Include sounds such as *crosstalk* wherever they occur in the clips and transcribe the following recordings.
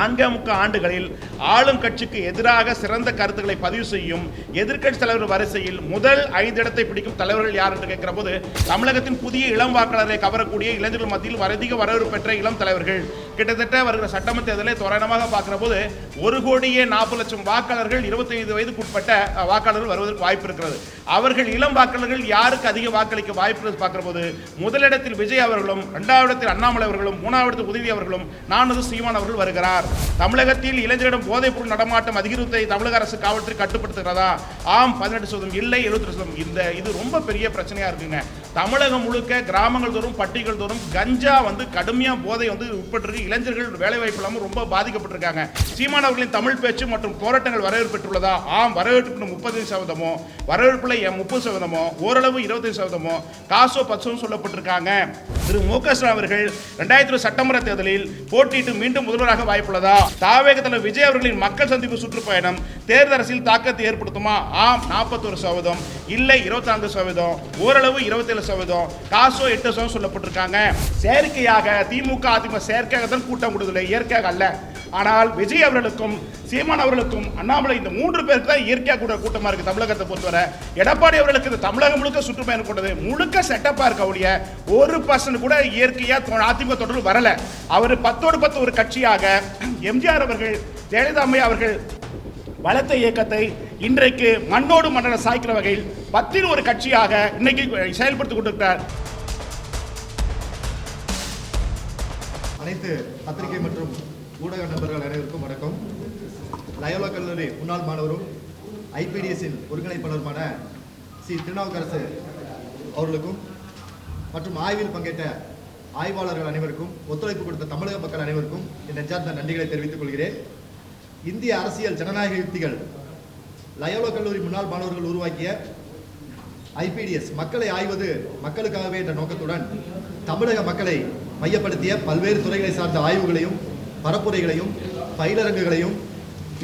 நான்கே முக்க ஆண்டுகளில் ஆளும் கட்சிக்கு எதிராக சிறந்த கருத்துக்களை பதிவு செய்யும் எதிர்க்கட்சி தலைவர் வரிசையில் முதல் ஐந்து இடத்தை பிடிக்கும் தலைவர்கள் யார் என்று கேட்கிற போது தமிழகத்தின் புதிய இளம் வாக்காளரை கவரக்கூடிய இளைஞர்கள் மத்தியில் வரதிக வரவேற்பு பெற்ற இளம் தலைவர்கள் கிட்டத்தட்ட வருகிற சட்டமன்ற தேர்தலை தோராயமாக பார்க்குற போது ஒரு கோடியே நாற்பது லட்சம் வாக்காளர்கள் இருபத்தைந்து வயதுக்கு வயதுக்குட்பட்ட வாக்காளர்கள் வருவதற்கு வாய்ப்பு இருக்கிறது. அவர்கள் இளம் வாக்காளர்கள் யாருக்கு அதிக வாக்களிக்க வாய்ப்பு இருக்கு போது முதலிடத்தில் விஜய் அவர்களும் இரண்டாவது இடத்தில் அண்ணாமலை அவர்களும் மூணாவது இடத்தில் உதவி அவர்களும் நானது சீமான் அவர்கள் வருகிறார். தமிழகத்தில் இளைஞரிடம் போதைப் பொருள் நடமாட்டம் அதிகரித்தை தமிழக அரசு காவல்துறை கட்டுப்படுத்துகிறதா? ஆம் பதினெட்டு சதவீதம் இல்லை எழுபத்தி சதவீதம் இந்த இது ரொம்ப பெரிய பிரச்சனையாக இருக்குங்க. தமிழகம் முழுக்க கிராமங்கள் தோறும் பட்டிகள் தோறும் கஞ்சா வந்து கடுமையா போதை வந்து உட்பட்டிருக்கு. இளைஞர்கள் வேலை வாய்ப்பு இல்லாமல் ரொம்ப பாதிக்கப்பட்டிருக்காங்க. சீமான் அவர்களின் தமிழ் பேச்சு மற்றும் போராட்டங்கள் வரவேற்பு பெற்றுள்ளதா? ஆம் வரவேற்பு முப்பது சதவீதமோ வரவேற்புல முப்பது சதவீதமோ ஓரளவு இருபத்தைந்து சதவீதமோ காசோ பச்சோன்னு சொல்லப்பட்டிருக்காங்க. திரு மு க ஸ்டாலின் அவர்கள் ரெண்டாயிரத்தி இருபது சட்டமன்ற தேர்தலில் போட்டியிட்டு மீண்டும் முதல்வராக வாய்ப்புள்ளதா? தாவேகத்தில் விஜய் அவர்களின் மக்கள் சந்திப்பு சுற்றுப்பயணம் தேர்தல் அரசியல் தாக்கத்தை ஏற்படுத்துமா? ஆம் நாற்பத்தொரு சதவீதம். இல்லை இருபத்தி சதவீதம். ஓரளவு இருபத்தேழு சதவீதம். காசோ எட்டு சதவீதம் சொல்லப்பட்டிருக்காங்க. செயற்கையாக திமுக அதிமுக செயற்கையாக தான் கூட்டம் கொடுக்கல இயற்கையாக அல்ல. ஆனால் விஜய் அவர்களுக்கும் சீமான் அவர்களுக்கும் அண்ணாமலை இந்த மூன்று பேருக்கு தான் இயற்கையாக கூட கூட்டமாக இருக்குது தமிழகத்தை பொறுத்தவரை. எடப்பாடி அவர்களுக்கு இந்த தமிழகம் முழுக்க சுற்றுப்பயணம் கொண்டது. முழுக்க செட்டப்பாக இருக்க ஒழிய ஒரு பர்சன்ட் கூட இயற்கையாக அதிமுக தொடர்பு வரல. அவர் பத்தோடு பத்து ஒரு கட்சியாக எம்ஜிஆர் அவர்கள் ஜெயலலிதா அம்மையா அவர்கள் வளர்த்த இயக்கத்தை இன்றைக்கு மண்ணோடு மண்டலம் சாய்க்கிற வகையில் பத்தில் ஒரு கட்சியாக இன்னைக்கு செயல்படுத்திக் கொண்டிருக்கிறார். அனைத்து பத்திரிகை மற்றும் ஊடக நண்பர்கள் அனைவருக்கும் வணக்கம். லயோலா கல்லூரி முன்னாள் மாணவரும் ஐபிடிஎஸ்ஸின் ஒருங்கிணைப்பாளருமான சி. திருநாவுக்கரசு அவர்களுக்கும் மற்றும் ஆய்வில் பங்கேற்ற ஆய்வாளர்கள் அனைவருக்கும் ஒத்துழைப்பு கொடுத்த தமிழக மக்கள் அனைவருக்கும் என் நெஞ்சார்ந்த நன்றிகளை தெரிவித்துக் கொள்கிறேன். இந்திய அரசியல் ஜனநாயக யுக்திகள் லயோலா கல்லூரி முன்னாள் மாணவர்கள் உருவாக்கிய ஐபிடிஎஸ் மக்களை ஆய்வது மக்களுக்காகவே என்ற நோக்கத்துடன் தமிழக மக்களை மையப்படுத்திய பல்வேறு துறைகளை சார்ந்த ஆய்வுகளையும் பரப்புரைகளையும் பயிலரங்குகளையும்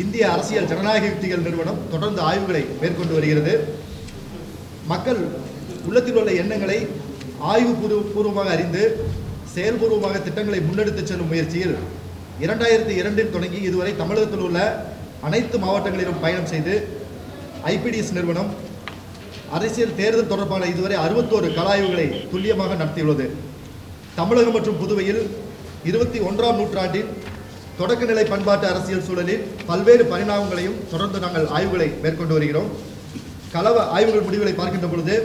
இந்திய அரசியல் ஜனநாயக யுக்திகள் நிறுவனம் தொடர்ந்து ஆய்வுகளை மேற்கொண்டு வருகிறது. மக்கள் உள்ளத்தில் உள்ள எண்ணங்களை ஆய்வு பூர்வ பூர்வமாக அறிந்து செயல்பூர்வமாக திட்டங்களை முன்னெடுத்துச் செல்லும் முயற்சியில் இரண்டாயிரத்தி இரண்டில் தொடங்கி இதுவரை தமிழகத்தில் உள்ள அனைத்து மாவட்டங்களிலும் பயணம் செய்து ஐபிடிஎஸ் நிறுவனம் அரசியல் தேர்தல் தொடர்பான இதுவரை அறுபத்தோரு கலாய்வுகளை துல்லியமாக நடத்தியுள்ளது. தமிழகம் மற்றும் புதுவையில் இருபத்தி ஒன்றாம் நூற்றாண்டின் தொடக்கநிலை பண்பாட்டு அரசியல் சூழலில் பல்வேறு பரிணாமங்களையும் தொடர்ந்து நாங்கள் ஆய்வுகளை மேற்கொண்டு வருகிறோம். கலவ ஆய்வுகள் முடிவுகளை பார்க்கின்ற பொழுது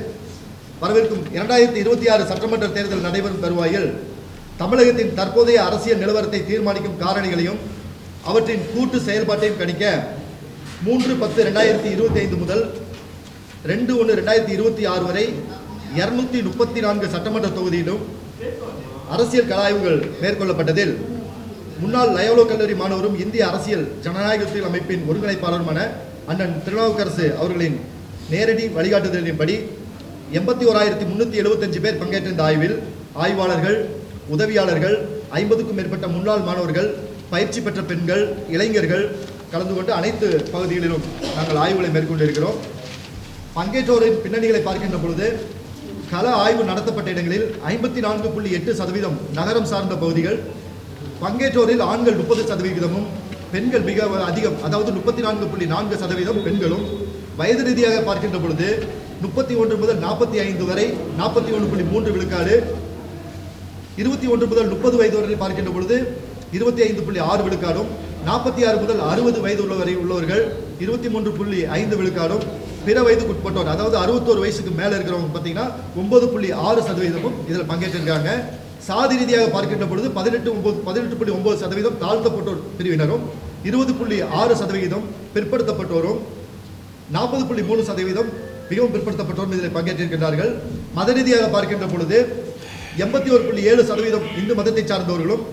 வரவிருக்கும் இரண்டாயிரத்தி இருபத்தி ஆறு சட்டமன்ற தேர்தல் நடைபெறும் தருவாயில் தமிழகத்தின் தற்போதைய அரசியல் நிலவரத்தை தீர்மானிக்கும் காரணிகளையும் அவற்றின் கூட்டு செயல்பாட்டையும் கணிக்க மூன்று பத்து ரெண்டாயிரத்தி இருபத்தி ஐந்து முதல் ரெண்டு ஒன்று ரெண்டாயிரத்தி இருபத்தி ஆறு வரை இருநூத்தி முப்பத்தி நான்கு சட்டமன்ற தொகுதியிலும் அரசியல் கலாய்வுகள் மேற்கொள்ளப்பட்டதில் முன்னாள் லயோலோ கல்லூரி மாணவரும் இந்திய அரசியல் ஜனநாயகத்தில் அமைப்பின் ஒருங்கிணைப்பாளருமான அண்ணன் திருநாவுக்கரசு அவர்களின் நேரடி வழிகாட்டுதலின்படி எண்பத்தி ஓராயிரத்தி முன்னூற்றி எழுபத்தஞ்சு பேர் பங்கேற்ற இந்த ஆய்வில் ஆய்வாளர்கள் உதவியாளர்கள் ஐம்பதுக்கும் மேற்பட்ட முன்னாள் மாணவர்கள் பயிற்சி பெற்ற பெண்கள் இளைஞர்கள் கலந்து கொண்டு அனைத்து பகுதிகளிலும் நாங்கள் ஆய்வுகளை மேற்கொண்டிருக்கிறோம். பங்கேற்றோரின் பின்னணிகளை பார்க்கின்ற பொழுது கள ஆய்வு நடத்தப்பட்ட இடங்களில் ஐம்பத்தி நான்கு புள்ளி எட்டு சதவீதம் நகரம் சார்ந்த பகுதிகள் பங்கேற்றோரில் ஆண்கள் முப்பது சதவிகிதமும் பெண்கள் மிக அதிகம் அதாவது முப்பத்தி நான்கு புள்ளி நான்கு சதவீதம் பெண்களும். வயது ரீதியாக பார்க்கின்ற பொழுது முப்பத்தி ஒன்று முதல் நாற்பத்தி ஐந்து வரை நாற்பத்தி ஒன்று புள்ளி மூன்று விழுக்காடு இருபத்தி ஒன்று முதல் முப்பது வயது வரை பார்க்கின்ற பொழுது இருபத்தி ஐந்து புள்ளி ஆறு விழுக்காடும் நாற்பத்தி ஆறு முதல் அறுபது வயது உள்ளவரை உள்ளவர்கள் இருபத்தி மூன்று புள்ளி ஐந்து விழுக்காடும் பிற வயதுக்குட்பட்டோர் அதாவது அறுபத்தோரு வயசுக்கு மேலே இருக்கிறவங்க பார்த்தீங்கன்னா ஒன்பது புள்ளி ஆறு சதவீதமும் இதில் பங்கேற்றிருக்காங்க. சாதி ரீதியாக பார்க்கின்ற பொழுது பதினெட்டு ஒன்பது பதினெட்டு புள்ளி ஒன்பது சதவீதம் தாழ்த்தப்பட்டோர் பிரிவினரும் இருபது புள்ளி ஆறு சதவீதம் பிற்படுத்தப்பட்டோரும் நாற்பது புள்ளி மூணு சதவீதம் மிகவும் பிற்படுத்தப்பட்டோரும் இதில் பங்கேற்றிருக்கின்றார்கள். மத ரீதியாக பார்க்கின்ற பொழுது எண்பத்தி ஒரு புள்ளி ஏழு சதவீதம் இந்து மதத்தை சார்ந்தவர்களும்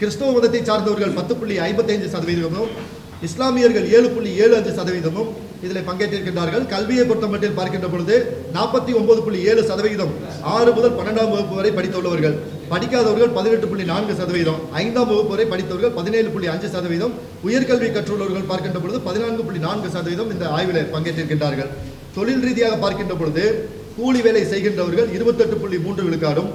கிறிஸ்தவ மதத்தை சார்ந்தவர்கள் பத்து புள்ளி ஐம்பத்தைந்து சதவீதமும் இஸ்லாமியர்கள் ஏழு புள்ளி ஏழு அஞ்சு சதவீதமும் இதில் பங்கேற்றிருக்கின்றார்கள். கல்வியை பொறுத்தமட்டில் பார்க்கின்ற பொழுது நாற்பத்தி ஒன்பது புள்ளி ஏழு சதவீதம் ஆறு முதல் பன்னெண்டாம் வகுப்பு வரை படித்துள்ளவர்கள். படிக்காதவர்கள் பதினெட்டு புள்ளி நான்கு சதவீதம் ஐந்தாம் வகுப்பு வரை படித்தவர்கள் பதினேழு புள்ளி அஞ்சு சதவீதம் உயர்கல்வி கற்றுள்ளவர்கள் பார்க்கின்ற பொழுது பதினான்கு புள்ளி நான்கு சதவீதம் இந்த ஆய்வில் பங்கேற்றிருக்கின்றார்கள். தொழில் ரீதியாக பார்க்கின்ற பொழுது கூலி வேலை செய்கின்றவர்கள் இருபத்தெட்டு புள்ளி மூன்று விழுக்காடும்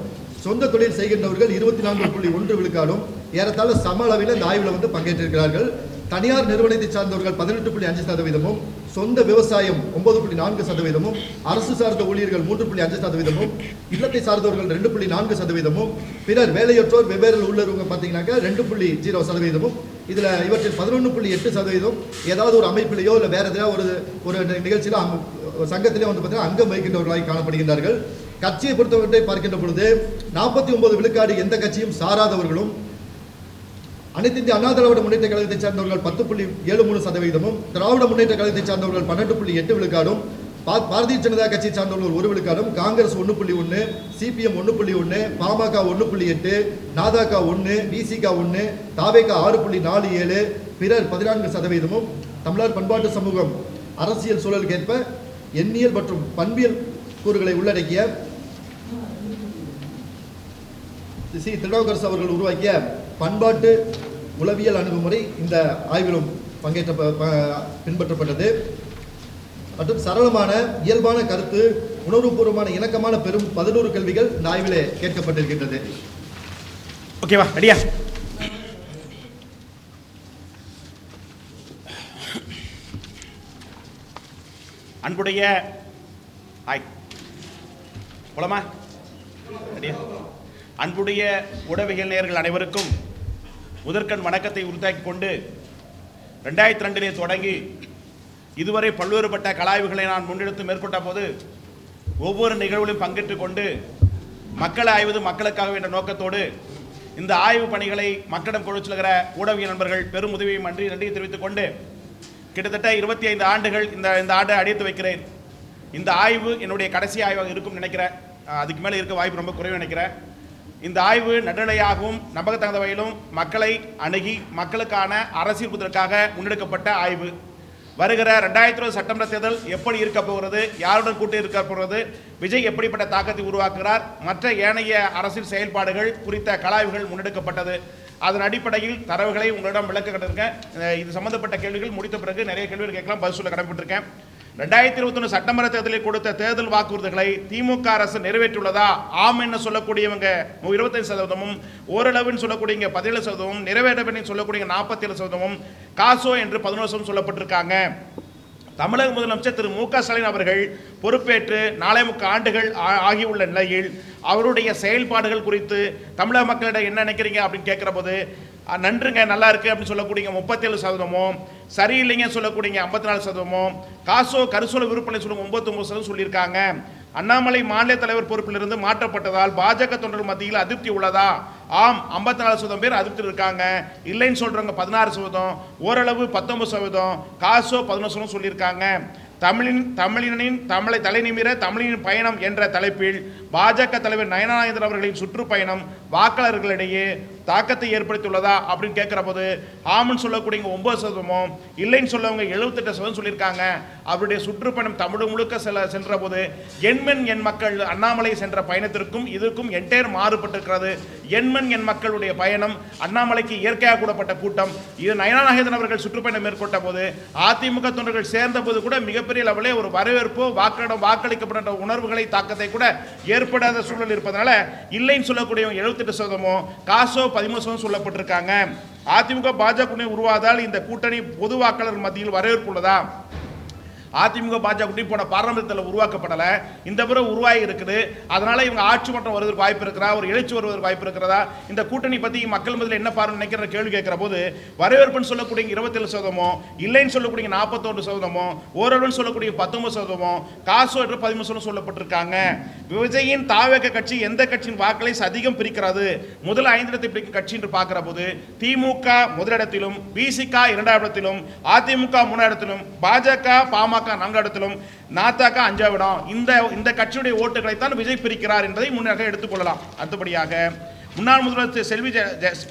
சொந்த தொழில் செய்கின்றவர்கள் இருபத்தி நான்கு புள்ளி ஒன்று விழுக்காடும். ஏறத்தாழ சம அளவில் இந்த ஆய்வில் வந்து பங்கேற்றிருக்கிறார்கள். தனியார் நிறுவனத்தை சார்ந்தவர்கள் பதினெட்டு புள்ளி அஞ்சு சதவீதமும் சொந்த விவசாயம் ஒன்பது புள்ளி நான்கு சதவீதமும் அரசு சார்ந்த ஊழியர்கள் மூன்று புள்ளி அஞ்சு சதவீதமும் இல்லத்தை சார்ந்தவர்கள் ரெண்டு புள்ளி நான்கு சதவீதமும் பிறர் வேலையற்றோர் வெவ்வேறு உள்ளவங்க பார்த்தீங்கன்னாக்கா ரெண்டு புள்ளி ஜீரோ சதவீதமும். இதில் இவற்றில் பதினொன்று புள்ளி எட்டு சதவீதம் ஏதாவது ஒரு அமைப்பிலேயோ இல்லை வேறு ஏதாவது ஒரு ஒரு நிகழ்ச்சியில அங்க- சங்கத்திலே வந்து பார்த்தீங்கன்னா அங்கம் வகிக்கின்றவர்களாக காணப்படுகின்றார்கள். கட்சியை பொறுத்தவரை பார்க்கின்ற பொழுது நாற்பத்தி ஒன்பது விழுக்காடு எந்த கட்சியும் சாராதவர்களும் அனைத்து இந்திய அண்ணா திராவிட முன்னேற்ற கழகத்தை சார்ந்தவர்கள் பத்து புள்ளி ஏழு மூணு சதவீதமும் திராவிட முன்னேற்ற கழகத்தை சார்ந்தவர்கள் பன்னெண்டு புள்ளி எட்டு விழுக்காடும் பா- பாரதிய ஜனதா கட்சியை சார்ந்தவர்கள் ஒரு விழுக்காடும் காங்கிரஸ் ஒன்று புள்ளி ஒன்று சிபிஎம் ஒன்று புள்ளி ஒன்று பாமக ஒன்று புள்ளி எட்டு நாதாக்கா ஒன்று விசிகா ஒன்று தாவேகா ஆறு புள்ளி நாலு ஏழு பிறர் பதினான்கு சதவீதமும் தமிழர் பண்பாட்டு சமூகம் அரசியல் சூழலுக்கேற்ப எண்ணியல் மற்றும் பண்பியல் கூறுகளை உள்ளடக்கிய சி திருநாவுக்கரசு அவர்கள் உருவாக்கிய பண்பாட்டு உளவியல் அணுகுமுறை இந்த ஆய்விலும் பங்கேற்ற ப- பின்பற்றப்பட்டது. மற்றும் சரளமான இயல்பான கருத்து உணர்வுபூர்வமான இணக்கமான பெரும் பதினோரு கேள்விகள் இந்த ஆய்விலே கேட்கப்பட்டிருக்கின்றது. ஓகேவா? ரெடியா? அன்புடைய ஹாய். போலாமா? ரெடியா? அன்புடைய உடவியல் நேர்கள் அனைவருக்கும் முதற்கண் வணக்கத்தை உறுத்தாக்கி கொண்டு ரெண்டாயிரத்தி ரெண்டிலே தொடங்கி இதுவரை பல்வேறுபட்ட கலாய்வுகளை நான் முன்னெடுத்து மேற்கொண்ட போது ஒவ்வொரு நிகழ்விலும் பங்கேற்று கொண்டு மக்களை ஆய்வது மக்களுக்காக என்ற நோக்கத்தோடு இந்த ஆய்வு பணிகளை மக்களிடம் கொண்டு செல்கிற ஊடக நண்பர்கள் பெரும் உதவியும் நன்றி நன்றியை தெரிவித்துக் கொண்டு கிட்டத்தட்ட இருபத்தி ஐந்து ஆண்டுகள் இந்த இந்த ஆண்டை அடித்து வைக்கிறேன். இந்த ஆய்வு என்னுடைய கடைசி ஆய்வாக இருக்கும் நினைக்கிறேன். அதுக்கு மேலே இருக்க வாய்ப்பு ரொம்ப குறைவு நினைக்கிறேன். இந்த ஆய்வு நடுநிலையாகவும் நம்பகத்தகுந்த வகையிலும் மக்களை அணுகி மக்களுக்கான அரசியல் முன்னெடுக்கப்பட்ட ஆய்வு. வருகிற ரெண்டாயிரத்தி இருபது சட்டமன்ற தேர்தல் எப்படி இருக்க போகிறது யாருடன் கூட்டி இருக்க போகிறது விஜய் எப்படிப்பட்ட தாக்கத்தை உருவாக்குகிறார் மற்ற ஏனைய அரசியல் செயல்பாடுகள் குறித்த கலாய்வுகள் முன்னெடுக்கப்பட்டது. அதன் அடிப்படையில் தரவுகளை உங்களிடம் விளக்க கட்டிருக்கேன். இது சம்பந்தப்பட்ட கேள்விகள் முடித்த பிறகு நிறைய கேள்விகள் கேட்கலாம் பதில் சொல்ல கடமைப்பட்டிருக்கேன். ரெண்டாயிரத்தி இருபத்தி ஒன்று சட்டமன்ற தேர்தலில் கொடுத்த தேர்தல் வாக்குறுதிகளை திமுக அரசு நிறைவேற்றியுள்ளதா? ஆம் என்ன சொல்லக்கூடியவங்க இருபத்தஞ்சு சதவீதமும் ஓரளவுன்னு சொல்லக்கூடியவங்க பதினேழு சதவீதமும் நிறைவேற்றப்பட்டு சொல்லக்கூடிய நாற்பத்தி ஏழு சதவீதமும் காசோ என்று பதினோரு சதவீதம் சொல்லப்பட்டிருக்காங்க. தமிழக முதலமைச்சர் திரு மு க ஸ்டாலின் அவர்கள் பொறுப்பேற்று நாளை முக்க ஆண்டுகள் ஆ- ஆகியுள்ள நிலையில் அவருடைய செயல்பாடுகள் குறித்து தமிழக மக்களிடம் என்ன நினைக்கிறீங்க அப்படின்னு கேட்குற போது நன்றுங்க நல்லா இருக்கு அப்படின்னு சொல்லக்கூடிய முப்பத்தேழு சதவீதமும். சரியில்லைங்க சொல்லக்கூடிய ஐம்பத்தி நாலு சதவீதமும். காசோ கருசோல விற்பனை சொல்லுங்க ஒன்பத்தொம்பது சதவீதம் சொல்லியிருக்காங்க. அண்ணாமலை மாநில தலைவர் பொறுப்பிலிருந்து மாற்றப்பட்டதால் பாஜக தொண்டர் மத்தியில் அதிருப்தி உள்ளதா? ஆம் ஐம்பத்தி நாலு சதவீதம் பேர் அதிருப்தி இருக்காங்க. இல்லைன்னு சொல்றவங்க பதினாறு சதவீதம் ஓரளவு பத்தொன்பது சதவீதம் காசோ பதினொன்று சதவீதம் சொல்லியிருக்காங்க. தமிழின் தமிழினின் தமிழை தலைநிமிர தமிழின் பயணம் என்ற தலைப்பில் பாஜக தலைவர் நயனானந்தன் அவர்களின் சுற்றுப்பயணம் வாக்காளர்களிடையே தாக்கத்தை ஏற்படுத்தியுள்ளதா அப்படின்னு கேட்குற போது ஆமன் சொல்லக்கூடியவங்க ஒன்பது சதவீதமும் இல்லைன்னு சொல்லவங்க எழுபத்தெட்டு சதவீதம் சொல்லியிருக்காங்க. அவருடைய சுற்றுப்பயணம் தமிழ் முழுக்க செல்ல சென்ற போது எண்மென் என் மக்கள் அண்ணாமலை சென்ற பயணத்திற்கும் இதற்கும் என்டையர் மாறுபட்டிருக்கிறது. எண்மென் என் மக்களுடைய பயணம் அண்ணாமலைக்கு இயற்கையாக கூடப்பட்ட கூட்டம். இது நயனாநாயகன் அவர்கள் சுற்றுப்பயணம் மேற்கொண்ட போது அதிமுக தொண்டர்கள் சேர்ந்த போது கூட மிகப்பெரிய லெவலே ஒரு வரவேற்போ வாக்களிடம் வாக்களிக்கப்பட்ட உணர்வுகளை தாக்கத்தை கூட ஏற்படாத சூழல் இருப்பதனால இல்லைன்னு சொல்லக்கூடியவங்க எழுபத்தெட்டு சதவீதமும் காசோ பதிமூணு சதவீதம் சொல்லப்பட்டிருக்காங்க. அதிமுக பாஜக உருவாதால் இந்த கூட்டணி பொது வாக்காளர் மத்தியில் வரவேற்புள்ளதா? அதிமுக பாஜக கூட்டணி போன பாராளுமன்றத்தில் உருவாக்கப்படலை. இந்த முறை உருவாகி இருக்குது. அதனால இவங்க ஆட்சி மன்றம் வருவதற்கு வாய்ப்பு இருக்கிறா ஒரு எழுச்சி வருவதற்கு வாய்ப்பு இருக்கிறதா? இந்த கூட்டணி பற்றி மக்கள் மத்தியில் என்ன பாருன்னு நினைக்கிற கேள்வி கேட்கிற போது வரவேற்புன்னு சொல்லக்கூடிய இருபத்தேழு சதவீதமோ இல்லைன்னு சொல்லக்கூடிய நாற்பத்தொன்று சதவீதமோ ஓரளவுன்னு சொல்லக்கூடிய பத்தொன்பது சதவீதமோ காசு என்று பதிமூணு சதவீதம் சொல்லப்பட்டிருக்காங்க. விஜயின் தாவக கட்சி எந்த கட்சியின் வாக்களை அதிகம் பிரிக்கிறது? முதல் ஐந்து இடத்தை பிடிக்கும் கட்சி என்று பார்க்கிற போது திமுக முதலிடத்திலும் பிசிக இரண்டாம் இடத்திலும் அதிமுக மூணாம் இடத்திலும் பாஜக பாமக நான்காம் இடத்திலும் நாத்தாக்க அஞ்சாவது இடம் இந்த இந்த கட்சியுடைய ஓட்டுகளை தான் விஜய் பிரிக்கிறார் என்பதை முன்னாக எடுத்துக்கொள்ளலாம் அடுத்தபடியாக முன்னாள் முதல்வர் செல்வி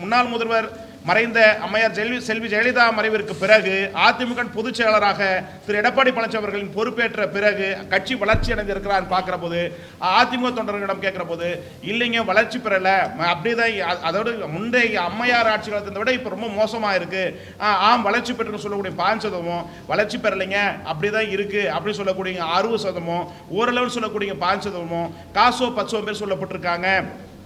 முன்னாள் முதல்வர் மறைந்த அம்மையார் செல்வி செல்வி ஜெயலலிதா மறைவிற்கு பிறகு அதிமுக பொதுச் செயலராக திரு எடப்பாடி பழனிசாமி அவர்களின் பொறுப்பேற்ற பிறகு கட்சி வளர்ச்சி அடைந்திருக்கிறார் பார்க்குற போது அதிமுக தொண்டர்களிடம் கேட்குற போது இல்லைங்க வளர்ச்சி பெறலை. ம- அப்படிதான் அதோடு அதோட முந்தைய அம்மையார் ஆட்சி காலத்தை விட இப்போ ரொம்ப மோசமாக இருக்குது ஆம் வளர்ச்சி பெற்று சொல்லக்கூடிய பாஞ்சு வளர்ச்சி பெறலைங்க அப்படிதான் இருக்குது அப்படின்னு சொல்லக்கூடிய அறுபது சதமும் ஓரளவு சொல்லக்கூடிய பாஞ்சு சதவீதமும் காசோ பச்சோ பேர் சொல்லப்பட்டிருக்காங்க.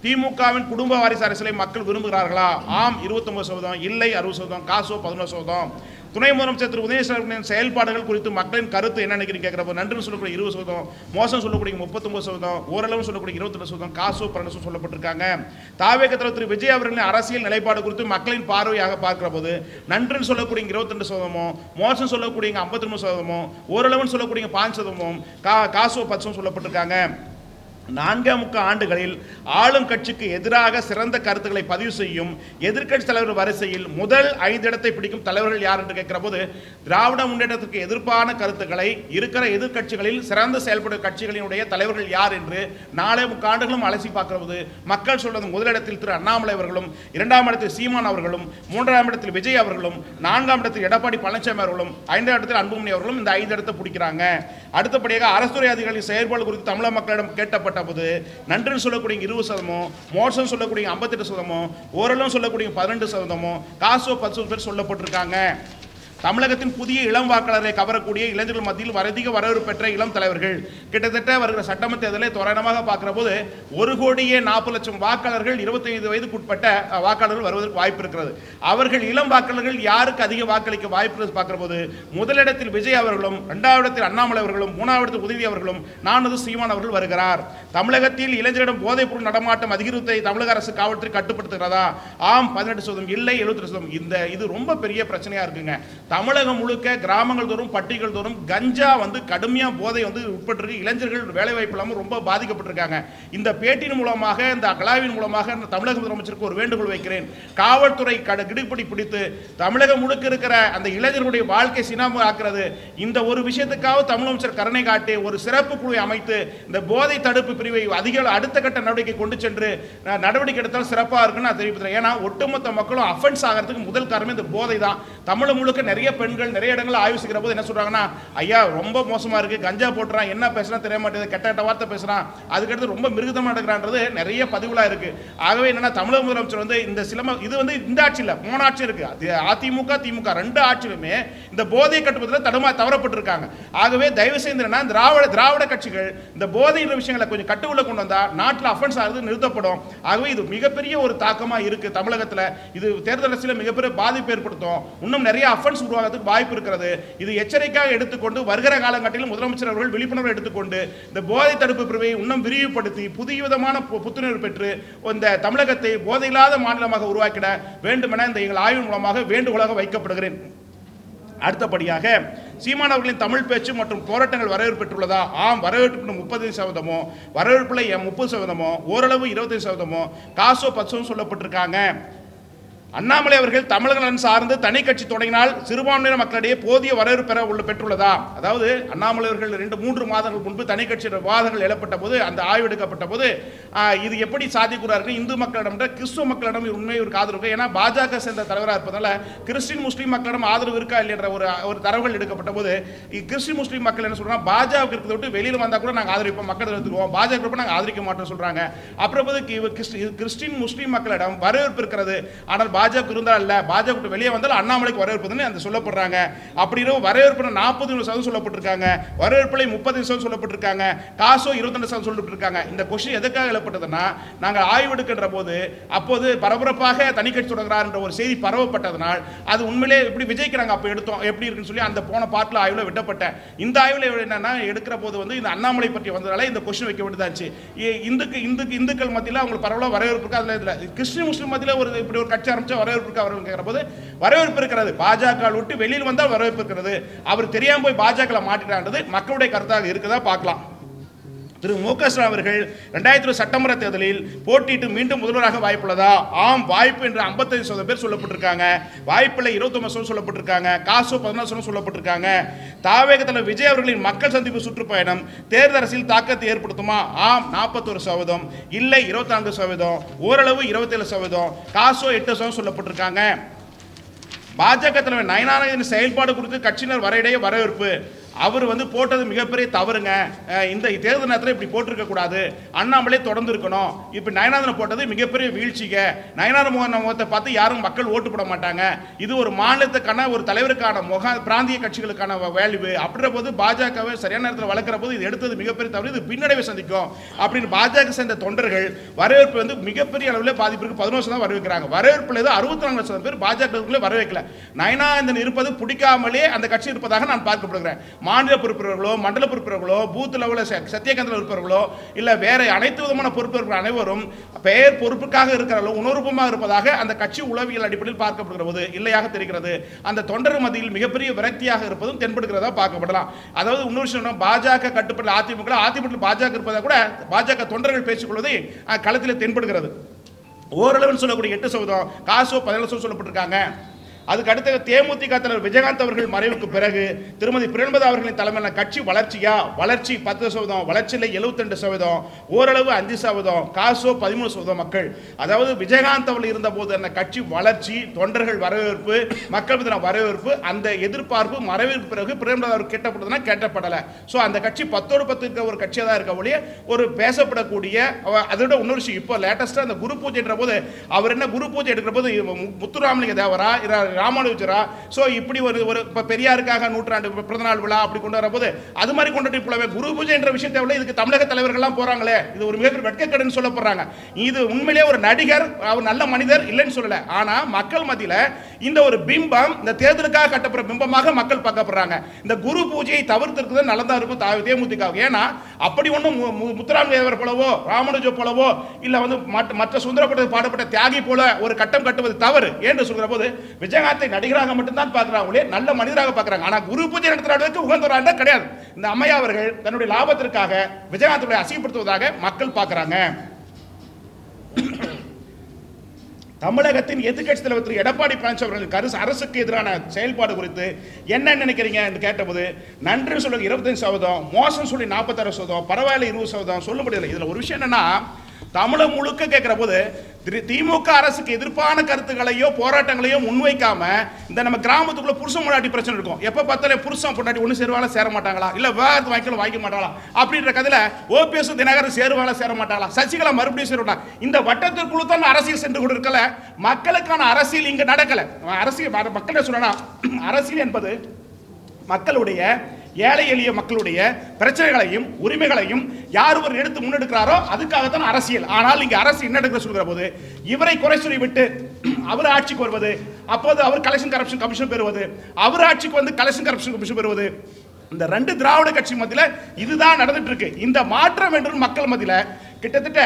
திமுகவின் குடும்ப வாரிசு அரசியலை மக்கள் விரும்புகிறார்களா? ஆம் 29% சதவீதம். இல்லை அறுபது சதவீதம். காசோ பதினோரு சதவீதம். துணை முதலமைச்சர் திரு உதயசூரனின் செயல்பாடுகள் குறித்து மக்களின் கருத்து என்ன நினைக்கிறீங்க கேட்கிறப்ப நன்றி சொல்லக்கூடிய இருபது சதவீதம் மோசம் சொல்லக்கூடிய முப்பத்தொம்பது சதவீதம் ஓரளவு சொல்லக்கூடிய இருபத்தெட்டு சதவீதம் காசு பன்னெண்டு சொல்லப்பட்டிருக்காங்க. தாவே தலைவர் திரு விஜய் அவர்களின் அரசியல் நிலைப்பாடு குறித்து மக்களின் பார்வையாக பார்க்கிற போது நன்றின்னு சொல்லக்கூடிய இருபத்தெண்டு சதவீதமும் மோசம் சொல்லக்கூடிய ஐம்பத்தி மூணு சதவீதமும் ஓரளவுன்னு சொல்லக்கூடிய பாஞ்சு சதவீதமும் கா காசு பச்சம் சொல்லப்பட்டிருக்காங்க. நான்கே முக்க ஆண்டுகளில் ஆளும் கட்சிக்கு எதிராக சிறந்த கருத்துக்களை பதிவு செய்யும் எதிர்க்கட்சி தலைவர் வரிசையில் முதல் ஐந்து இடத்தை பிடிக்கும் தலைவர்கள் யார் என்று கேட்கிற போது திராவிட முன்னேற்றத்துக்கு எதிர்ப்பான கருத்துக்களை இருக்கிற எதிர்க்கட்சிகளில் சிறந்து செயல்படும் கட்சிகளினுடைய தலைவர்கள் யார் என்று நாளே முக்காண்டுகளும் அலசி பார்க்கிற போது மக்கள் சொல்வது முதலிடத்தில் திரு அண்ணாமலை அவர்களும் இரண்டாம் இடத்தில் சீமான் அவர்களும் மூன்றாம் இடத்தில் விஜய் அவர்களும் நான்காம் இடத்தில் எடப்பாடி பழனிசாமி அவர்களும் ஐந்தாம் இடத்தில் அன்புமணி அவர்களும் இந்த ஐந்து இடத்தை பிடிக்கிறாங்க. அடுத்தபடியாக அரசுத்துறை அதிகாரிகளின் செயல்பாடு குறித்து தமிழக மக்களிடம் கேட்டப்பட்ட போது நன்றி சொல்லக்கூடிய இருபது சதமும் மோசம் சொல்லக்கூடிய ஐம்பத்தெட்டு சதமும் ஓரளவு சொல்லக்கூடிய பதினெண்டு சதவீதமும் காசோ பத்து பேர் சொல்லப்பட்டிருக்காங்க. தமிழகத்தின் புதிய இளம் வாக்காளரை கவரக்கூடிய இளைஞர்கள் மத்தியில் வரதிக வரவேற்பு பெற்ற இளம் தலைவர்கள். கிட்டத்தட்ட வருகிற சட்டமன்ற தேர்தலை தோராயமாக பார்க்குற போது ஒரு கோடியே நாற்பது லட்சம் வாக்காளர்கள் இருபத்தைந்து வயதுக்குட்பட்ட வாக்காளர்கள் வருவதற்கு வாய்ப்பு இருக்கிறது. அவர்கள் இளம் வாக்காளர்கள் யாருக்கு அதிக வாக்களிக்க வாய்ப்பு பார்க்குற போது முதலிடத்தில் விஜய் அவர்களும் இரண்டாவது இடத்தில் அண்ணாமலை அவர்களும் மூணாவது இடத்தில் உதவி அவர்களும் நானது சீமான் அவர்கள் வருகிறார். தமிழகத்தில் இளைஞரிடம் போதைப்பொருள் நடமாட்டம் அதிகரித்தை தமிழக அரசு காவல்துறை கட்டுப்படுத்துகிறதா? ஆம் பதினெட்டு சதவீதம் இல்லை எழுபத்தி சதவீதம். இந்த இது ரொம்ப பெரிய பிரச்சனையா இருக்குங்க. தமிழகம் முழுக்க கிராமங்கள் தோறும் பட்டிகள் தோறும் கஞ்சா வந்து கடுமையாக போதை வந்து உட்பட்டிருக்கு. இளைஞர்கள் வேலை வாய்ப்பு இல்லாமல் ரொம்ப பாதிக்கப்பட்டிருக்காங்க. இந்த பேட்டியின் மூலமாக இந்த கலாவின் மூலமாக இந்த தமிழக முதலமைச்சருக்கு ஒரு வேண்டுகோள் வைக்கிறேன். காவல்துறை கடு கிடுபடி பிடித்து தமிழகம் முழுக்க இருக்கிற அந்த இளைஞர்களுடைய வாழ்க்கை சினாமல் ஆக்குறது. இந்த ஒரு விஷயத்துக்காக தமிழமைச்சர் கருணை காட்டி ஒரு சிறப்பு குழுவை அமைத்து இந்த போதை தடுப்பு பிரிவை அதிக அடுத்த கட்ட நடவடிக்கை கொண்டு சென்று நடவடிக்கை எடுத்தால் சிறப்பாக இருக்குன்னு நான் தெரிவிக்கிறேன். ஏன்னா ஒட்டுமொத்த மக்களும் அஃபென்ஸ் ஆகிறதுக்கு முதல் காரணமே இந்த போதை தான். தமிழ் முழுக்க நிறைய பெண்கள் நிறைய இடங்களில் ஆய்வு செய்கிற போது என்ன சொல்கிறாங்கன்னா ஐயா ரொம்ப மோசமா இருக்கு. கஞ்சா போட்டுறான். என்ன பேசுறான் தெரிய மாட்டேது கெட்ட கெட்ட வார்த்தை பேசுறான். அதுக்கடுத்து ரொம்ப மிருகதமாக நடக்கிறான்றது நிறைய பதிவுகளாக இருக்கு. ஆகவே என்னென்னா தமிழக முதலமைச்சர் வந்து இந்த சிலம இது வந்து இந்த ஆட்சியில் மூணு ஆட்சி இருக்குது அது அதிமுக திமுக ரெண்டு ஆட்சியிலுமே இந்த போதை கட்டுப்பதில் தடுமா தவறப்பட்டிருக்காங்க. ஆகவே தயவு செய்து திராவிட திராவிட கட்சிகள் இந்த போதைன்ற விஷயங்களை கொஞ்சம் கட்டுக்குள்ளே கொண்டு வந்தால் நாட்டில் அஃபென்ஸ் ஆகுது நிறுத்தப்படும். ஆகவே இது மிகப்பெரிய ஒரு தாக்கமா இருக்கு தமிழகத்தில். இது தேர்தல் அரசியலில் மிகப்பெரிய பாதிப்பு ஏற்படுத்தும். இன்னும் நிறைய அஃபென்ஸ் உருவாகிறதுக்கு வாய்ப்பு இருக்கிறது. இது எச்சரிக்கையாக எடுத்துக்கொண்டு வருகிற காலகட்டத்தில் முதலமைச்சர் அவர்கள் விழிப்புணர்வு எடுத்துக்கொண்டு இந்த போதை தடுப்பு பிரிவை இன்னும் விரிவுபடுத்தி புதிய விதமான பு- புத்துணர்வு பெற்று இந்த தமிழகத்தை போதையில்லாத மாநிலமாக உருவாக்கிட வேண்டுமென இந்த எங்கள் ஆய்வின் மூலமாக வேண்டுகோளாக வைக்கப்படுகிறேன். அடுத்தபடியாக சீமான் அவர்களின் தமிழ் பேச்சு மற்றும் போராட்டங்கள் வரவேற்பு பெற்றுள்ளதா? ஆம் வரவேற்பு முப்பது சதவீதமோ வரவேற்புல முப்பது சதவீதமோ ஓரளவு இருபத்தி சதவீதமோ காசோ பச்சோ சொல்லப்பட்டிருக்காங்க. அண்ணாமலை அவர்கள் தமிழக நலன் சார்ந்து தனி கட்சி தொடங்கினால் சிறுபான்மையின மக்களிடையே போதிய வரவேற்பு பெற உள்ள பெற்றுள்ளதா? அதாவது அண்ணாமலை அவர்கள் ரெண்டு மூன்று மாதங்கள் முன்பு தனி கட்சி வாதங்கள் எழப்பட்ட போது அந்த ஆய்வு எடுக்கப்பட்ட போது இது எப்படி சாதிக்கிறார்கள் இந்து மக்களிடம் கிறிஸ்துவ மக்களிடம் உண்மை ஒரு ஆதரவு இருக்கு. ஏன்னா பாஜக சேர்ந்த தலைவராக இருப்பதால கிறிஸ்டின் முஸ்லீம் மக்களிடம் ஆதரவு இருக்கா இல்லைன்ற ஒரு ஒரு தரவுகள் எடுக்கப்பட்ட போது கிறிஸ்டின் முஸ்லீம் மக்கள் என்ன சொல்றாங்க பாஜக இருக்கிறத விட்டு வெளியில் வந்தா கூட நாங்கள் ஆதரிப்போம் மக்கள் எடுத்துக்குவோம் பாஜக நாங்கள் ஆதரிக்க மாட்டோம் சொல்றாங்க. அப்புறம் போது கிறிஸ்டின் முஸ்லீம் மக்களிடம் வரவேற்பு இருக்கிறது. ஆனால் பாஜக இருந்தால் இல்ல பாஜக வெளியே வந்தால் அண்ணாமலைக்கு வரவேற்புன்னு அந்த சொல்லப்படுறாங்க. அப்படி வரவேற்பு நாற்பது சதவீதம் சொல்லப்பட்டிருக்காங்க. வரவேற்புல முப்பது சதவீதம் சொல்லப்பட்டிருக்காங்க. காசோ இருபத்தெண்டு சதவீதம் சொல்லப்பட்டிருக்காங்க. இந்த கொஸ்டின் எதுக்காக எழுப்பட்டதுன்னா நாங்கள் ஆய்வு எடுக்கின்ற போது அப்போது பரபரப்பாக தனி கட்சி தொடங்குறார் என்ற ஒரு செய்தி பரவப்பட்டதனால் அது உண்மையிலே எப்படி விஜய்க்கு அப்போ எடுத்தோம் எப்படி இருக்குன்னு சொல்லி அந்த போன பாட்டில் ஆய்வில் விட்டப்பட்டேன். இந்த ஆய்வில் என்னன்னா எடுக்கிற போது வந்து இந்த அண்ணாமலை பற்றி வந்ததால இந்த கொஸ்டின் வைக்க வேண்டியதாச்சு. இ- இந்துக்கு இந்துக்கு இந்துக்கள் மத்தியில் அவங்களுக்கு பரவலாக வரவேற்பு இருக்கு? அதில் இதில் கிறிஸ்டின் முஸ்லீம் மத்தியில் ஒரு இப்படி ஒரு கட்சி ஆரம்பிச்சா வரவேற்பு இருக்கு அவர்கள் கேட்கிற போது வரவேற்பு இருக்கிறது. பாஜக விட்டு வெளியில் வந்தால் வரவேற்பு இருக்கிறது. அவர் தெரியாமல் போய் பாஜக மாட்டிட்டான்றது மக்களுடைய கருத்தாக இருக்குதா பார்க்கலாம். திரு மு க ஸ்டாலின் அவர்கள் ரெண்டாயிரத்தி சட்டமன்ற தேர்தலில் போட்டியிட்டு மீண்டும் முதல்வராக வாய்ப்புள்ளதா? ஆம் வாய்ப்பு என்று 55% சதவீதம் பேர் சொல்லப்பட்டிருக்காங்க. வாய்ப்பில் இருபத்தொன்பது சதவீதம் சொல்லப்பட்டிருக்காங்க. காசு பதினாறு சதவீதம் சொல்லப்பட்டிருக்காங்க. தாவேகத்தில் விஜய் அவர்களின் மக்கள் சந்திப்பு சுற்றுப்பயணம் தேர்தல் அரசியல் தாக்கத்தை ஏற்படுத்துமா? ஆம் நாற்பத்தொரு சதவீதம். இல்லை இருபத்தி நான்கு சதவீதம். ஓரளவு இருபத்தேழு சதவீதம். காசோ எட்டு சதவீதம் சொல்லப்பட்டிருக்காங்க. பாஜக தலைவர் நயனானந்தின் செயல்பாடு குறித்து கட்சியினர் வரையிடையே வரவேற்பு. அவர் வந்து போட்டது மிகப்பெரிய தவறுங்க. இந்த தேர்தல் நேரத்தில் இப்படி போட்டிருக்க கூடாது. அண்ணாமலே தொடர்ந்து இருக்கணும். இப்போ நயனாதன் போட்டது மிகப்பெரிய வீழ்ச்சிங்க. நயனார் மோகன் முகத்தை பார்த்து யாரும் மக்கள் ஓட்டு போட மாட்டாங்க. இது ஒரு மாநிலத்துக்கான ஒரு தலைவருக்கான முக பிராந்திய கட்சிகளுக்கான வேல்யூ அப்படின்ற போது பாஜகவை சரியான நேரத்தில் வளர்க்குற போது இது எடுத்தது மிகப்பெரிய தவறு. இது பின்னடைவை சந்திக்கும். அப்படின்னு பாஜக சேர்ந்த தொண்டர்கள் வரவேற்பு வந்து மிகப்பெரிய அளவில் பாதிப்பிற்கு பதினோரு சதவீதம் வரவேற்கிறாங்க. வரவேற்பில் ஏதோ அறுபத்தி நாலு லட்சம் பேர் பாஜக வரவேற்கல. நயனானந்தன் இருப்பது பிடிக்காமலே அந்த கட்சி இருப்பதாக நான் பார்க்கப்படுகிறேன். மாநில பொறுப்பினர்களோ மண்டல பொறுப்பினர்களோ பூத் லெவலில் சத்தியகாந்தில் இருப்பவர்களோ இல்லை வேற அனைத்து விதமான பொறுப்பினர்கள் அனைவரும் பெயர் பொறுப்புக்காக இருக்கிறார்கள் உணர்வுமாக இருப்பதாக அந்த கட்சி உளவியல் அடிப்படையில் பார்க்கப்படுகிறது. இல்லையாக தெரிகிறது. அந்த தொண்டர் மத்தியில் மிகப்பெரிய விரக்தியாக இருப்பதும் தென்படுகிறதா பார்க்கப்படலாம். அதாவது இன்னொரு விஷயம் பாஜக கட்டுப்பட்ட அதிமுக அதிமுக பாஜக இருப்பதாக கூட பாஜக தொண்டர்கள் பேசிக்கொள்வதை களத்தில் தென்படுகிறது. ஓரளவுன்னு சொல்லக்கூடிய எட்டு சதவீதம் காசோ பதினேழு சதவீதம் சொல்லப்பட்டிருக்காங்க. அதுக்கு அடுத்த தேமுதிக தலைவர் விஜயகாந்த் அவர்கள் மறைவுக்கு பிறகு திருமதி பிரேமலதா அவர்களின் தலைமையிலான கட்சி வளர்ச்சியா? வளர்ச்சி பத்து சதவீதம் வளர்ச்சியில் எழுபத்தெண்டு சதவீதம் ஓரளவு அஞ்சு சதவீதம் காசோ பதிமூணு சதவீதம் மக்கள். அதாவது விஜயகாந்த் அவர்கள் இருந்தபோது அந்த கட்சி வளர்ச்சி தொண்டர்கள் வரவேற்பு மக்கள் தின வரவேற்பு அந்த எதிர்பார்ப்பு மறைவிற்கு பிறகு பிரேமலதா அவர் கேட்டப்பட்டதுனா கேட்டப்படலை. ஸோ அந்த கட்சி பத்தோடு பத்து இருக்க ஒரு கட்சியாக தான் இருக்க ஒழிய ஒரு பேசப்படக்கூடிய அதோட இன்னொரு விஷயம் இப்போ லேட்டஸ்ட்டாக அந்த குரு பூஜைன்ற போது அவர் என்ன குரு பூஜை எடுக்கிற போது முத்துராமலிங்க தேவரா இரா- ராமானுஜரா. ஸோ இப்படி ஒரு ஒரு இப்போ பெரியாருக்காக நூற்றாண்டு பிறந்தநாள் விழா அப்படி கொண்டு வரும்போது அது மாதிரி கொண்டாடி போலவே குரு பூஜை என்ற விஷயத்தை விட இதுக்கு தமிழக தலைவர்கள்லாம் போகிறாங்களே இது ஒரு மிகப்பெரிய வெட்கக்கடன் சொல்ல போகிறாங்க இது உண்மையிலேயே ஒரு நடிகர் அவர் நல்ல மனிதர் இல்லைன்னு சொல்லலை. ஆனால் மக்கள் மத்தியில் இந்த ஒரு பிம்பம் இந்த தேர்தலுக்காக கட்டப்படுற பிம்பமாக மக்கள் பார்க்கப்படுறாங்க. இந்த குரு பூஜையை தவிர்த்திருக்கிறது நல்லதாக இருக்கும் தா- தேமுதிக. ஏன்னா அப்படி ஒன்றும் முத்துராமலிங்கவர் போலவோ ராமானுஜோ போலவோ இல்லை வந்து மற்ற- மற்ற சுந்தரப்பட்ட பாடப்பட்ட தியாகி போல ஒரு கட்டம் கட்டுவது தவறு என்று சொல்கிற போது விஜயகாந்தை நடிகராக மட்டும்தான் பார்க்குறாங்களே நல்ல மனிதராக பார்க்குறாங்க. ஆனால் குரு பூஜை நடத்துற அளவுக்கு உகந்தவராக கிடையாது. இந்த அம்மையா அவர்கள் தன்னுடைய லாபத்திற்காக விஜயகாந்தோட அசிங்கப்படுத்துவதாக மக்கள் பார்க்குறாங்க. தமிழகத்தின் எதிர்க்கட்சி தலைவர் திரு எடப்பாடி பழனிசாமி அவர்கள் அரசுக்கு எதிரான செயல்பாடு குறித்து என்ன நினைக்கிறீங்க என்று கேட்டபோது நன்றி சொல்லுங்க இருபத்தஞ்சு சதவீதம் மோசம் சொல்லி நாற்பத்தாறு சதவீதம் பரவாயில்ல இருபது சதவீதம் சொல்ல முடியல இதுல ஒரு விஷயம் என்னன்னா தமிழை முழுக்க கேட்குற போது திரு திமுக அரசுக்கு எதிர்ப்பான கருத்துக்களையோ போராட்டங்களையோ முன்வைக்காம இந்த நம்ம கிராமத்துக்குள்ள புருஷன் முன்னாடி பிரச்சனை இருக்கும். எப்ப பார்த்தாலே புருஷன் பொண்டாட்டி ஒண்ணு சேருவாங்களா சேர மாட்டாங்களா? இல்ல வேறு வாய்க்கல வாங்கிக்க மாட்டாங்களா அப்படின்ற கதையில ஓபிஎஸ் தினகரன் சேருவாங்களா சேர மாட்டாங்களா சசிகலா மறுபடியும் சேருவாங்க இந்த வட்டத்திற்குள்ள தான் அரசியல் சென்று கொண்டிருக்கல. மக்களுக்கான அரசியல் இங்க நடக்கல. அரசியல் மக்கள் சொல்லணும் அரசியல் என்பது மக்களுடைய ஏழை எளிய மக்களுடைய பிரச்சனைகளையும் உரிமைகளையும் யார் ஒரு எடுத்து முன்னெடுக்கிறாரோ அதுக்காகத்தான் அரசியல். ஆனால் இங்கே அரசு என்ன எடுக்க சொல்கிற போது இவரை குறை சொல்லி விட்டு *clears throat* அவர் ஆட்சிக்கு வருவது அப்போது அவர் கலெக்ஷன் கரப்ஷன் கமிஷன் பெறுவது அவர் ஆட்சிக்கு வந்து கலெக்ஷன் கரப்ஷன் கமிஷன் பெறுவது இந்த ரெண்டு திராவிட கட்சி மத்தியில் இதுதான் நடந்துட்டு இருக்கு இந்த மாற்றம் என்று மக்கள் மத்தியில் கிட்டத்தட்ட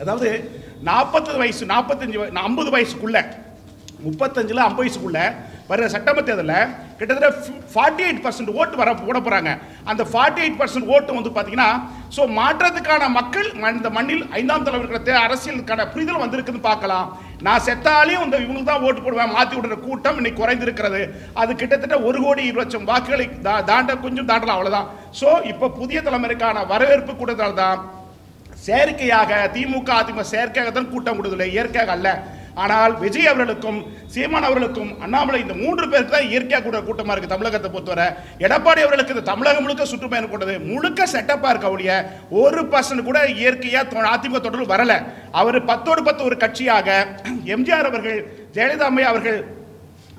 அதாவது நாற்பத்தஞ்சு வயசு நாற்பத்தஞ்சு ஐம்பது வயசுக்குள்ள முப்பத்தஞ்சில் ஐம்பது வயசுக்குள்ள வர சட்டமன்ற தேர்தலில் கிட்டத்தட்ட ஃபார்ட்டி எயிட் பர்சன்ட் ஓட்டு வர போட போகிறாங்க அந்த ஃபார்ட்டி எயிட் பர்சன்ட் ஓட்டு வந்து பார்த்தீங்கன்னா ஸோ மாற்றத்துக்கான மக்கள் இந்த மண்ணில் ஐந்தாம் தலைவர்களுக்கு அரசியலுக்கான புரிதல் வந்திருக்குன்னு பார்க்கலாம். நான் செத்தாலையும் இந்த இவங்களுக்கு தான் ஓட்டு போடுவேன் மாற்றி விடுற கூட்டம் இன்னைக்கு குறைந்திருக்கிறது. அது கிட்டத்தட்ட ஒரு கோடி இரு லட்சம் வாக்குகளை தா- தாண்ட கொஞ்சம் தாண்டலாம் அவ்வளோதான் ஸோ இப்போ புதிய தலைமுறைக்கான வரவேற்பு கூட்டத்தால் தான் செயற்கையாக திமுக அதிமுக செயற்கையாக தான் கூட்டம் கொடுக்கல இயற்கையாக அல்ல. ஆனால் விஜய் அவர்களுக்கும் சீமான் அவர்களுக்கும் அண்ணாமலை இந்த மூன்று பேருக்கு தான் இயற்கையாக கூட கூட்டமாக இருக்குது தமிழகத்தை பொறுத்தவரை. எடப்பாடி அவர்களுக்கு இந்த தமிழகம் முழுக்க சுற்றுப்பயணம் கொண்டது. முழுக்க செட்டப்பாக இருக்க ஒழிய ஒரு பர்சன்ட் கூட இயற்கையாக தொ- அதிமுக தொடர்பு வரல. அவர் பத்தோடு பத்து ஒரு கட்சியாக எம்ஜிஆர் அவர்கள் ஜெயலலிதா அம்மையா அவர்கள்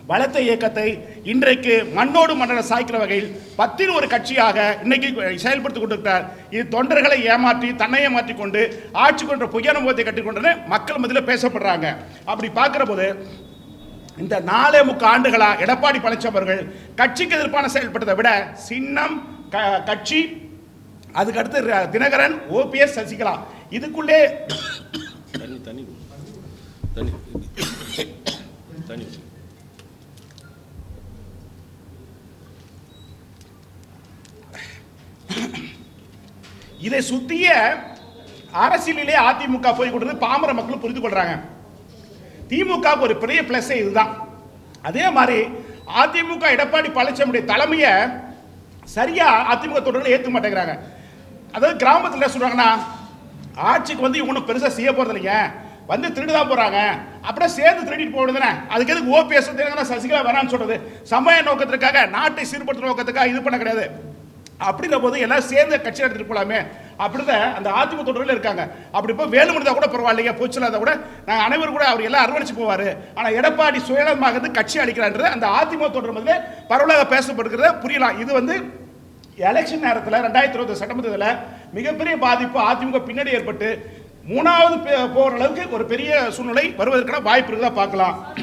பலத்த இயக்கத்தை இன்றைக்கு மண்ணோடு மன்னரை சாய்க்கிற வகையில் பத்தில் ஒரு கட்சியாக இன்னைக்கு செயல்படுத்திக் கொண்டிருக்கிறார். இது தொண்டர்களை ஏமாற்றி தன்னை ஏமாற்றி கொண்டு ஆட்சி கொண்ட பொய்யான முகத்தை கட்டிக்கொண்டு மக்கள் மத்தியில் பேசப்படுறாங்க. அப்படி பார்க்குற போது இந்த நாலே முக்க ஆண்டுகளா எடப்பாடி பழனிசாமி அவர்கள் கட்சிக்கு எதிர்ப்பான செயல்பட்டதை விட சின்னம் க- கட்சி அதுக்கு அடுத்து தினகரன் ஓபிஎஸ் சசிகலா. இதுக்குள்ளே தண்ணி தனி தண்ணி. தண்ணி குடி. இதை சுத்திய அரசியலிலே அதிமுக போய் கொடுத்து பாமர மக்களும் புரிந்து கொள்றாங்க. திமுக ஒரு பெரிய பிளஸ் இதுதான். அதே மாதிரி அதிமுக எடப்பாடி பழனிசாமியுடைய தலைமையை சரியா அதிமுக தொடர்களை ஏற்க மாட்டேங்கிறாங்க. அதாவது கிராமத்தில் என்ன சொல்றாங்கன்னா ஆட்சிக்கு வந்து இவங்க பெருசா செய்ய போறது இல்லைங்க. வந்து திருடு தான் போறாங்க. அப்படியே சேர்ந்து திருடிட்டு போக அதுக்கு எதுக்கு ஓபிஎஸ் வந்து சசிகலா வேணான்னு சொல்றது. சமய நோக்கத்திற்காக நாட்டை சீர்படுத்துற நோக்கத்துக்காக இது பண்ண கிடையாது. அப்படின்ற போது எல்லாம் சேர்ந்து கட்சி எடுத்துட்டு போலாமே. அப்படிதான் அந்த அதிமுக தொடரில் இருக்காங்க. அப்படி இப்போ வேலுமணி கூட பரவாயில்லைங்க போச்சுலாத கூட. நாங்கள் அனைவரும் கூட அவர் எல்லாம் அரவணைச்சு போவார். ஆனால் எடப்பாடி சுயநலமாக இருந்து கட்சி அளிக்கிறான்றது அந்த அதிமுக தொடர் வந்து பரவலாக பேசப்படுகிறத புரியலாம். இது வந்து எலெக்ஷன் நேரத்தில் ரெண்டாயிரத்தி இருபது சட்டமன்றத்தில் மிகப்பெரிய பாதிப்பு அதிமுக பின்னாடி ஏற்பட்டு மூணாவது பே- அளவுக்கு ஒரு பெரிய சூழ்நிலை வருவதற்கான வாய்ப்பு இருக்குதா பார்க்கலாம்.